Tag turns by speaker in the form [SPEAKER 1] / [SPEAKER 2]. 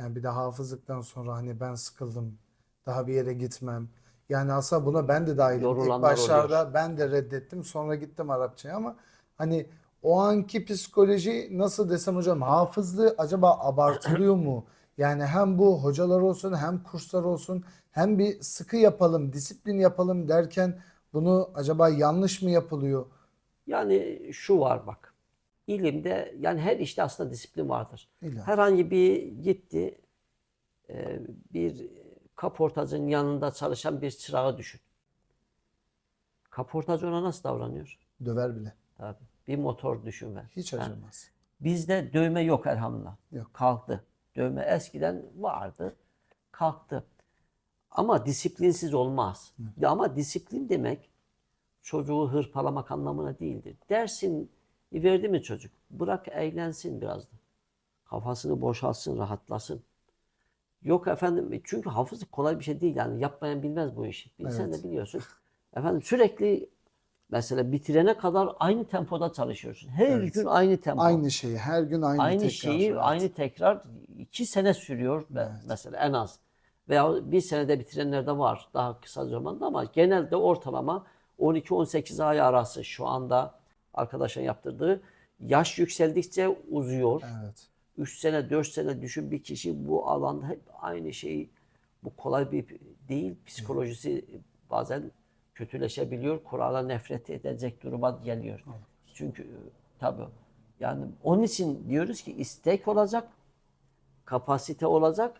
[SPEAKER 1] Yani bir de hafızlıktan sonra hani ben sıkıldım. Daha bir yere gitmem. Yani aslında buna ben de dahilim. İlk
[SPEAKER 2] Yorulanlar
[SPEAKER 1] başlarda
[SPEAKER 2] oluyor.
[SPEAKER 1] ben de reddettim. Sonra gittim Arapçaya ama hani o anki psikoloji nasıl desem hocam hafızlığı acaba abartılıyor mu? Yani hem bu hocalar olsun hem kurslar olsun hem bir sıkı yapalım, disiplin yapalım derken bunu acaba yanlış mı yapılıyor?
[SPEAKER 2] Yani şu var bak. İlimde yani her işte aslında disiplin vardır.
[SPEAKER 1] İlla.
[SPEAKER 2] Herhangi bir gitti e, bir kaportacının yanında çalışan bir çırağı düşün. Kaportacı ona nasıl davranıyor?
[SPEAKER 1] Döver bile.
[SPEAKER 2] Tabii. Bir motor düşün ver.
[SPEAKER 1] Hiç
[SPEAKER 2] Yani
[SPEAKER 1] acımaz.
[SPEAKER 2] Bizde dövme yok elhamdülillah.
[SPEAKER 1] Yok.
[SPEAKER 2] Kalktı. Dövme eskiden vardı. Kalktı. Ama disiplinsiz olmaz. Ama disiplin demek çocuğu hırpalamak anlamına değildir. Dersin verdi mi çocuk? Bırak eğlensin biraz da. Kafasını boşaltsın, rahatlasın. Yok efendim çünkü hafızlık kolay bir şey değil yani yapmayan bilmez bu işi. Bilsen
[SPEAKER 1] Evet.
[SPEAKER 2] de biliyorsun. Efendim sürekli mesela bitirene kadar aynı tempoda çalışıyorsun. Her
[SPEAKER 1] Evet.
[SPEAKER 2] gün aynı tempo.
[SPEAKER 1] Aynı şeyi her gün aynı,
[SPEAKER 2] Aynı
[SPEAKER 1] tekrar.
[SPEAKER 2] şeyi
[SPEAKER 1] Evet.
[SPEAKER 2] aynı tekrar iki sene sürüyor be- mesela en az. Veya bir senede bitirenler de var daha kısa zamanda ama genelde ortalama 12-18 ay arası şu anda arkadaşın yaptırdığı yaş yükseldikçe uzuyor.
[SPEAKER 1] Evet.
[SPEAKER 2] 3 sene 4 sene düşün bir kişi bu alanda hep aynı şeyi bu kolay bir değil psikolojisi bazen kötüleşebiliyor. Kur'an'a nefret edecek duruma geliyor. Çünkü tabii yani onun için diyoruz ki istek olacak, kapasite olacak,